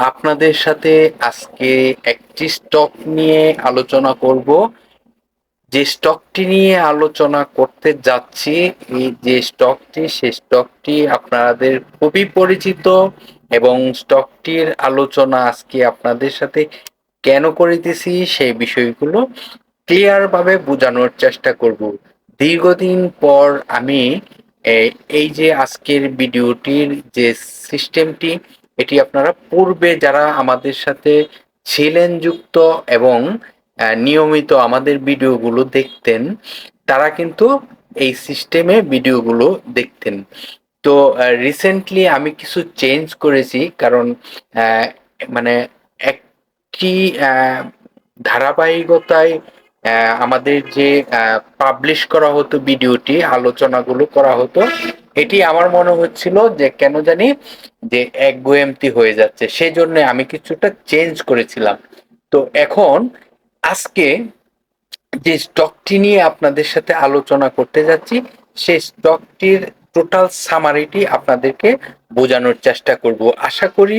আপনাদের সাথে আজকে একটি স্টক নিয়ে আলোচনা করব। যে স্টকটি নিয়ে আলোচনা করতে যাচ্ছি, এই যে স্টকটি সে স্টকটি আপনাদের খুবই পরিচিত এবং স্টকটির আলোচনা আজকে আপনাদের সাথে কেন করিতেছি সেই বিষয়গুলো ক্লিয়ার ভাবে বোঝানোর চেষ্টা করব। দীর্ঘদিন পর আমি এই যে আজকের ভিডিওটির যে সিস্টেমটি এটি আপনারা পূর্বে যারা আমাদের সাথে ছিলেন যুক্ত এবং নিয়মিত আমাদের ভিডিওগুলো দেখতেন, তারা কিন্তু এই সিস্টেমে ভিডিওগুলো দেখতেন। তো রিসেন্টলি আমি কিছু চেঞ্জ করেছি কারণ মানে একটি ধারাবাহিকতায় আমাদের যে পাবলিশ করা হতো ভিডিওটি, আলোচনাগুলো করা হতো, এটি আমার মনে হচ্ছিল যে কেন জানি যে এক গোয়েমতি হয়ে যাচ্ছে। সেই জন্য আমি কিছুটা চেঞ্জ করেছিলাম। তো এখন আজকে যে স্টকটি নিয়ে আপনাদের সাথে আলোচনা করতে যাচ্ছি সেই স্টকটির টোটাল সামারিটি আপনাদেরকে বোঝানোর চেষ্টা করব। আশা করি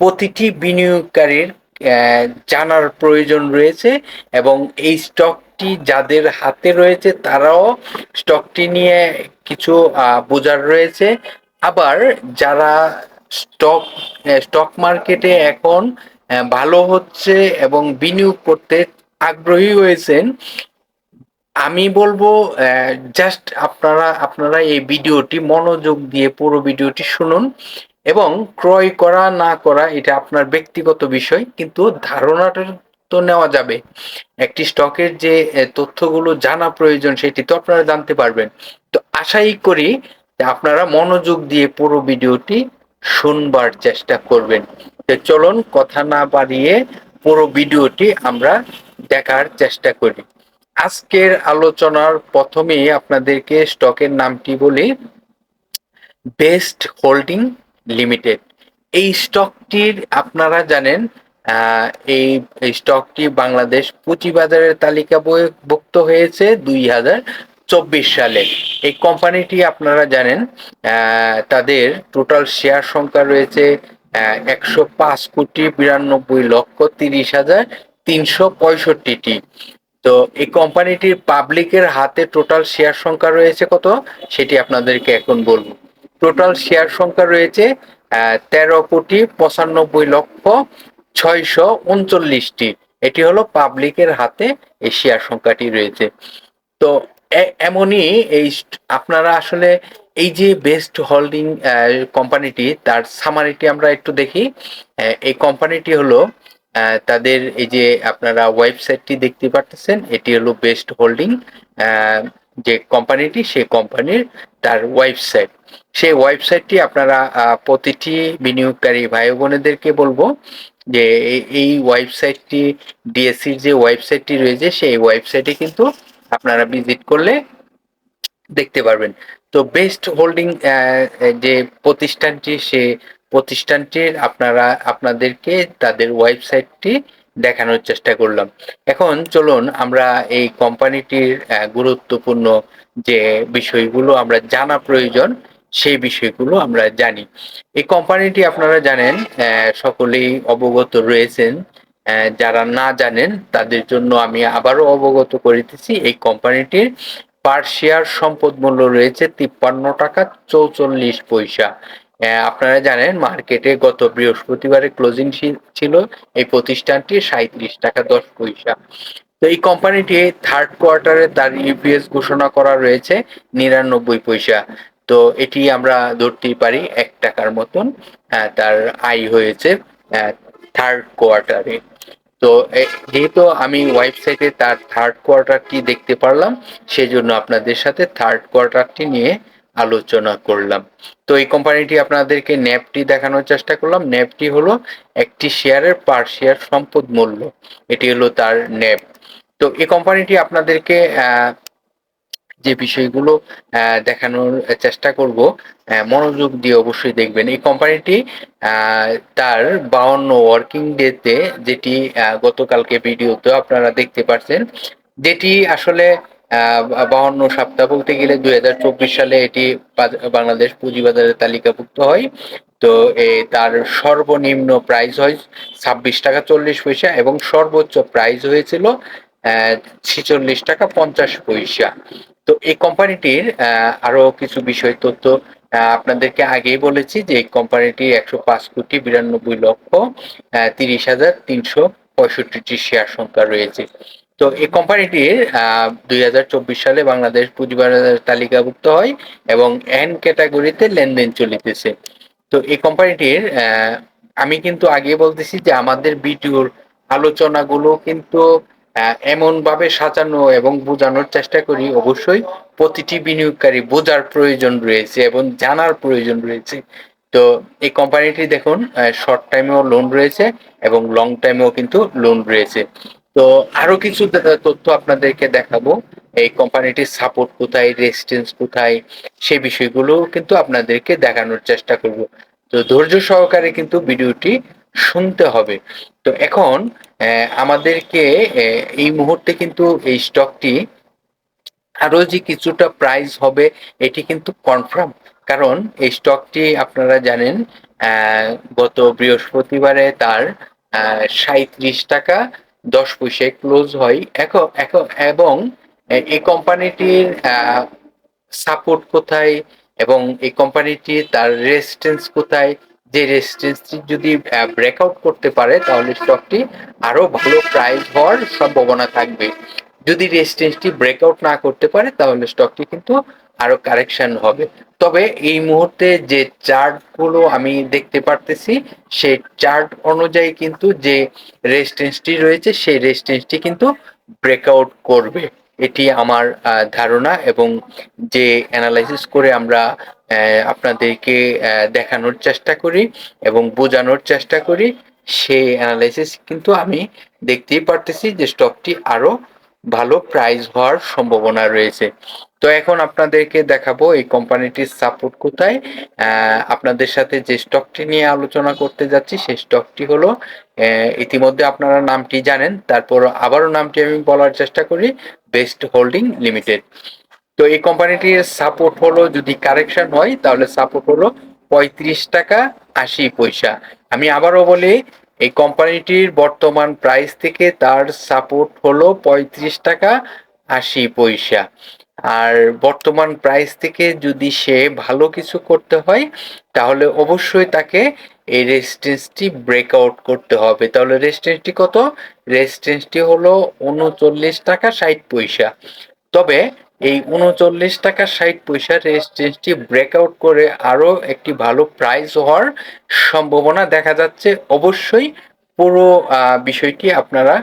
প্রতিটি বিনিয়োগকারীর জানার প্রয়োজন রয়েছে এবং এই স্টকটি যাদের হাতে রয়েছে তারাও স্টকটি নিয়ে কিছু বোঝার রয়েছে। আবার যারা স্টক স্টক মার্কেটে এখন ভালো হচ্ছে এবং বিনিয়োগ করতে আগ্রহী হয়েছেন, আমি বলব জাস্ট আপনারা আপনারা এই ভিডিওটি, মনোযোগ দিয়ে পুরো ভিডিওটি শুনুন। এবং ক্রয় করা, না করা, এটা আপনার ব্যক্তিগত বিষয়, কিন্তু ধারণাটা তো নেওয়া যাবে। একটি স্টকের যে তথ্যগুলো জানা প্রয়োজন, সেটি তো আপনারা জানতে পারবেন। তো আশাই করি যে আপনারা মনোযোগ দিয়ে পুরো ভিডিওটি শুনবার চেষ্টা করবেন। তো চলুন কথা না বাড়িয়ে পুরো ভিডিওটি আমরা দেখার চেষ্টা করি। আজকের আলোচনার প্রথমেই আপনাদেরকে স্টকের নামটি বলি, বেস্ট হোল্ডিং লিমিটেড এই স্টকটির আপনারা জানেন এই স্টকটি বাংলাদেশ পুঁজিবাজারের তালিকাভুক্ত হয়েছে দুই হাজার চব্বিশ সালে। এই কোম্পানিটি আপনারা জানেন তাদের টোটাল শেয়ার সংখ্যা রয়েছে একশো পাঁচ কোটি বিরানব্বই লক্ষ তিরিশ হাজার তিনশো পঁয়ষট্টিটি। তো এই কোম্পানিটির পাবলিকের হাতে টোটাল শেয়ার সংখ্যা রয়েছে কত? সেটি আপনাদেরকে এখন বলব। টোটাল শেয়ার সংখ্যা রয়েছে তেরো কোটি পঁচানব্বই লক্ষ ছয়শো উনচল্লিশটি। এটি হলো পাবলিকের হাতে এই শেয়ার সংখ্যাটি রয়েছে। তো এমনই এই আপনারা আসলে এই যে বেস্ট হোল্ডিং কোম্পানিটি তার সামারিটি আমরা একটু দেখি। এই কোম্পানিটি হলো তাদের এই যে আপনারা ওয়েবসাইটটি দেখতে পাচ্ছেন এটি হলো বেস্ট হোল্ডিং যে কোম্পানিটি, সেই কোম্পানির তার ওয়েবসাইট সেই ওয়েবসাইটটি আপনারা প্রতিটি বিনিয়োগকারী ভাই বোনেদেরকে বলব যে এই- এই ওয়েবসাইটটি ডিএসসির যে ওয়েবসাইটটি রয়েছে, সেই ওয়েবসাইটে কিন্তু আপনারা ভিজিট করলে দেখতে পারবেন। তো বেস্ট হোল্ডিং যে প্রতিষ্ঠানটি, সে প্রতিষ্ঠানটির আপনারা, আপনাদেরকে তাদের ওয়েবসাইটটি দেখানোর চেষ্টা করলাম। এখন চলুন আমরা এই কোম্পানিটির গুরুত্বপূর্ণ যে বিষয়গুলো আমরা জানা প্রয়োজন, সেই বিষয়গুলো আমরা জানি। এই কোম্পানিটি আপনারা জানেন সকলেই অবগত রয়েছেন। যারা না জানেন, তাদের জন্য আমি আবারও অবগত করিতেছি, এই কোম্পানিটির পার শেয়ার সম্পদ মূল্য রয়েছে তিপ্পান্ন টাকা চৌচল্লিশ পয়সা। আপনারা জানেন মার্কেটে গত বৃহস্পতিবারে ক্লোজিং ছিল। এই প্রতিষ্ঠানটি সাঁত্রিশ টাকা দশ পয়সা। তো এই কোম্পানিটি থার্ড কোয়ার্টারে তার ইউপিএস ঘোষণা করা রয়েছে নিরানব্বই পয়সা। তো এটি আমরা ধরতেই পারি এক টাকার মতন আহ, তার আয় হয়েছে থার্ড কোয়ার্টারে তো যেহেতু আমি ওয়েবসাইটে তার থার্ড কোয়ার্টারটি দেখতে পারলাম সেজন্য আপনাদের সাথে থার্ড কোয়ার্টারটি নিয়ে আলোচনা করলাম। তো এই কোম্পানিটি আপনাদেরকে ন্যাপটি দেখানোর চেষ্টা করলাম। ন্যাপটি হলো একটি শেয়ারের পার শেয়ার সম্পদ মূল্য। এটি হলো তার ন্যাপ তো এই কোম্পানিটি আপনাদেরকে যে বিষয়গুলো দেখানোর চেষ্টা করব মনোযোগ দিয়ে অবশ্যই দেখবেন। এই কোম্পানিটি তার বাউন্ন ওয়ার্কিং ডেতে যেটি গতকালকে ভিডিওতে আপনারা দেখতে পাচ্ছেন যেটি আসলে বাহান্ন সপ্তাহ বলতে গেলে দুই হাজার চব্বিশ সালে এটি বাংলাদেশ পুঁজিবাজারে তালিকাভুক্ত হয়। তো তার সর্বনিম্ন প্রাইস হয় ছাব্বিশ টাকা চল্লিশ পয়সা এবং সর্বোচ্চ প্রাইস হয়েছিল ছিচল্লিশ টাকা পঞ্চাশ পয়সা। তো এই কোম্পানিটির আরও কিছু বিষয়, তথ্য আপনাদেরকে আগেই বলেছি যে এই কোম্পানিটি একশো পাঁচ কোটি বিরানব্বই লক্ষ তিরিশ হাজার তিনশো পঁয়ষট্টিটি শেয়ার সংখ্যা রয়েছে। তো এই কোম্পানিটির দুই হাজার চব্বিশ সালে বাংলাদেশ পুঁজিবাজার তালিকাভুক্ত হয় এবং এন ক্যাটাগরিতে লেনদেন চলিতেছে। তো এই কোম্পানিটির আমি কিন্তু আগে বলতেছি যে আমাদের ভিডিওর আলোচনাগুলো কিন্তু এমন ভাবে সাজানো এবং বোঝানোর চেষ্টা করি। অবশ্যই প্রতিটি বিনিয়োগকারী বোঝার প্রয়োজন রয়েছে এবং জানার প্রয়োজন রয়েছে। তো এই কোম্পানিটি দেখুন শর্ট টাইমেও লোন রয়েছে এবং লং টাইমেও কিন্তু লোন রয়েছে। তো আরও কিছু তথ্য আপনাদেরকে দেখাবো। এই কোম্পানিটির সাপোর্ট কোথায় রেজিস্টেন্স কোথায় সেই বিষয়গুলো কিন্তু আপনাদেরকে দেখানোর চেষ্টা করব। তো ধৈর্য সহকারে কিন্তু ভিডিওটি শুনতে হবে। তো এখন আমাদেরকে এই মুহূর্তে কিন্তু এই স্টকটি আরও যে কিছুটা প্রাইস হবে, এটি কিন্তু কনফার্ম কারণ এই স্টকটি আপনারা জানেন গত বৃহস্পতিবারে তার সাঁত্রিশ টাকা দশ পয়সায় ক্লোজ হয়। এখন এখন এবং এই কোম্পানিটির সাপোর্ট কোথায় এবং এই কোম্পানিটি তার রেজিস্ট্যান্স কোথায়? যে রেজিস্ট্যান্সটি যদি ব্রেকআউট করতে পারে, তাহলে স্টকটি আরও ভালো প্রাইস হওয়ার সম্ভাবনা থাকবে। যদি রেজিস্ট্যান্সটি ব্রেকআউট না করতে পারে, তাহলে স্টকটি কিন্তু আরও কারেকশন হবে। তবে এই মুহূর্তে যে চার্টগুলো আমি দেখতে পারতেছি সেই চার্ট অনুযায়ী কিন্তু যে রেজিস্ট্যান্সটি রয়েছে, সেই রেজিস্ট্যান্সটি কিন্তু ব্রেকআউট করবে। এটি আমার ধারণা এবং যে অ্যানালাইসিস করে আমরা আপনাদেরকে দেখানোর চেষ্টা করি এবং বোঝানোর চেষ্টা করি সেই অ্যানালাইসিস কিন্তু আমি দেখতেই পারতেছি যে স্টকটি আরও ভালো প্রাইস হওয়ার সম্ভাবনা রয়েছে। তো এখন আপনাদেরকে দেখাবো এই কোম্পানিটির সাপোর্ট কোথায়। আপনাদের সাথে যে স্টকটি নিয়ে আলোচনা করতে যাচ্ছি, সেই স্টকটি হলো ইতিমধ্যে আপনারা নামটি জানেন, তারপর আবারও নামটি আমি বলার চেষ্টা করি, বেস্ট হোল্ডিং লিমিটেড। তো এই কোম্পানিটির সাপোর্ট হলো, যদি কারেকশন হয়, তাহলে সাপোর্ট হলো পঁয়ত্রিশ টাকা আশি পয়সা। আমি আবারও বলি, এই কোম্পানিটির বর্তমান প্রাইস থেকে তার সাপোর্ট হলো পঁয়ত্রিশ টাকা আশি পয়সা। আর বর্তমান প্রাইস থেকে যদি সে ভালো কিছু করতে হয়, তাহলে অবশ্যই তাকে এই রেজিস্ট্যান্সটি ব্রেকআউট করতে হবে। তাহলে রেজিস্ট্যান্সটি কত? রেজিস্ট্যান্সটি হলো উনচল্লিশ টাকা ষাট পয়সা। তবে এই উনচল্লিশ টাকা ষাট পয়সা রেজিস্ট্যান্সটি ব্রেকআউট করে আরও একটি ভালো প্রাইস হওয়ার সম্ভাবনা দেখা যাচ্ছে। অবশ্যই পুরো বিষয়টি আপনারা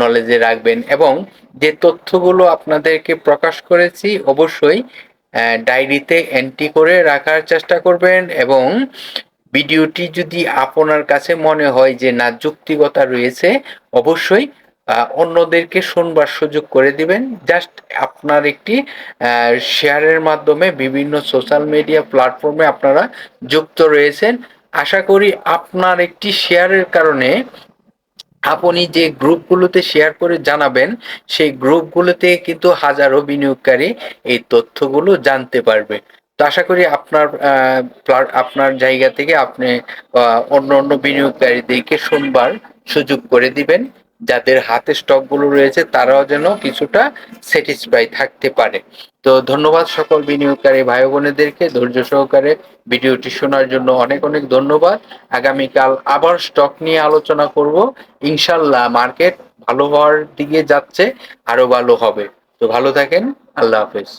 নলেজে রাখবেন এবং যে তথ্যগুলো আপনাদেরকে প্রকাশ করেছি অবশ্যই ডায়েরিতে এন্ট্রি করে রাখার চেষ্টা করবেন এবং ভিডিওটি যদি আপনার কাছে মনে হয় যে না, যুক্তিগতা রয়েছে, অবশ্যই অন্যদেরকে শুনবার সুযোগ করে দিবেন। জাস্ট আপনার একটি শেয়ারের মাধ্যমে বিভিন্ন সোশ্যাল মিডিয়া প্ল্যাটফর্মে আপনারা যুক্ত রয়েছেন। আশা করি আপনার একটি শেয়ারের কারণে আপনি যে গ্রুপগুলোতে শেয়ার করে জানাবেন, সেই গ্রুপগুলোতে কিন্তু হাজারো বিনিয়োগকারী এই তথ্যগুলো জানতে পারবে। তো আশা করি আপনার আপনার জায়গা থেকে আপনি অন্য অন্য বিনিয়োগকারীদেরকে সোমবার সুযোগ করে দিবেন। যাদের হাতে স্টকগুলো রয়েছে, তারাও যেন কিছুটা স্যাটিসফাই থাকতে পারে। তো ধন্যবাদ সকল বিনিয়োগকারী ভাই বোনেদেরকে, ধৈর্য সহকারে ভিডিওটি শোনার জন্য অনেক অনেক ধন্যবাদ। আগামীকাল আবার স্টক নিয়ে আলোচনা করব। ইনশাল্লাহ মার্কেট ভালো হওয়ার দিকে যাচ্ছে আরও ভালো হবে। তো ভালো থাকেন, আল্লাহ হাফেজ।